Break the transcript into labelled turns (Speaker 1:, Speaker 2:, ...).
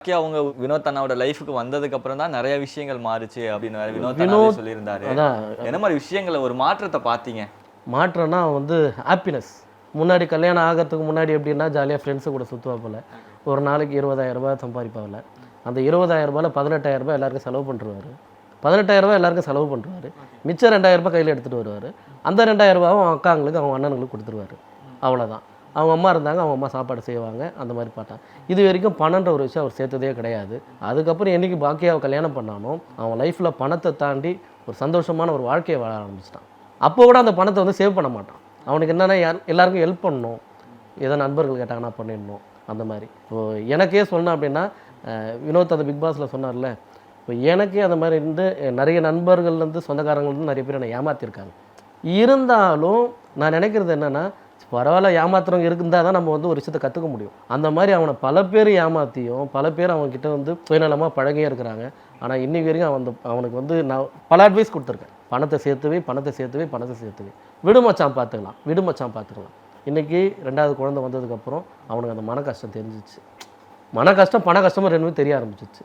Speaker 1: பாக்கி அவங்க வினோத் அண்ணாவோட லைஃபுக்கு வந்ததுக்கு அப்புறம் தான் நிறைய விஷயங்கள் மாறுச்சு அப்படின்னு வினோத்
Speaker 2: வினோத்
Speaker 1: சொல்லியிருந்தாரு. என்ன மாதிரி விஷயங்களை ஒரு மாற்றத்தை பார்த்தீங்க?
Speaker 2: மாற்றம்னா வந்து ஹாப்பினஸ் முன்னாடி கல்யாணம் ஆகிறதுக்கு முன்னாடி எப்படின்னா ஜாலியாக ஃப்ரெண்ட்ஸு கூட சுற்றுவாப்பில் ஒரு நாளைக்கு இருபதாயிரம் ரூபாய் சம்பாதிப்பாவில் அந்த இருபதாயிரம் ரூபாயில் பதினெட்டாயிரம் ரூபாய் எல்லாருக்கும் செலவு பண்ணுறாரு பதினெட்டாயிரம் ரூபாய் எல்லாருக்கும் செலவு பண்ணுறாரு மிச்சம் ரெண்டாயிரம் ரூபாய் கையில் எடுத்துகிட்டு வருவார். அந்த ரெண்டாயிரம் ரூபாவும் அக்காங்களுக்கு அவங்க அண்ணனுங்களுக்கு கொடுத்துருவாரு. அவ்வளோதான் அவங்க அம்மா இருந்தாங்க அவங்க அம்மா சாப்பாடு செய்வாங்க அந்த மாதிரி பார்த்தாங்க. இது வரைக்கும் பணன்ற ஒரு விஷயம் அவர் சேர்த்ததே கிடையாது. அதுக்கப்புறம் என்னைக்கு பாக்கியாவை கல்யாணம் பண்ணானோ அவன் லைஃப்பில் பணத்தை தாண்டி ஒரு சந்தோஷமான ஒரு வாழ்க்கையை வாழ ஆரம்பிச்சிட்டான். அப்போ கூட அந்த பணத்தை வந்து சேவ் பண்ண மாட்டான். அவனுக்கு என்னென்னா யார் எல்லாருக்கும் ஹெல்ப் பண்ணணும். ஏதோ நண்பர்கள் கேட்டாங்கன்னா பண்ணிடணும் அந்த மாதிரி. இப்போது எனக்கே சொன்னேன் அப்படின்னா வினோத் அந்த பிக் பாஸில் சொன்னார்ல இப்போ எனக்கே அந்த மாதிரி இருந்து நிறைய நண்பர்கள்லேருந்து சொந்தக்காரங்கள்லேருந்து நிறைய பேர் என்னை ஏமாற்றிருக்காங்க இருந்தாலும் நான் நினைக்கிறது என்னென்னா பரவாயில்ல ஏமாத்துறவங்க இருந்தால் தான் நம்ம வந்து ஒரு விஷயத்தை கற்றுக்க முடியும். அந்த மாதிரி அவனை பல பேர் ஏமாற்றியும் பல பேர் அவன்கிட்ட வந்து சுயநலமாக பழகியே இருக்கிறாங்க. ஆனால் இன்னைக்கு வரைக்கும் அவன் அந்த அவனுக்கு வந்து நான் பல அட்வைஸ் கொடுத்துருக்கேன். பணத்தை சேர்த்துவே பணத்தை சேர்த்துவே பணத்தை சேர்த்துவே. விடுமச்சான் பார்த்துக்கலாம். விடுமச்சான் பார்த்துக்கலாம். இன்றைக்கி ரெண்டாவது குழந்தை வந்ததுக்கப்புறம் அவனுக்கு அந்த மன கஷ்டம் தெரிஞ்சிச்சு. மன கஷ்டம் பண கஷ்டமும் ரெண்டுமே தெரிய ஆரம்பிச்சிச்சு.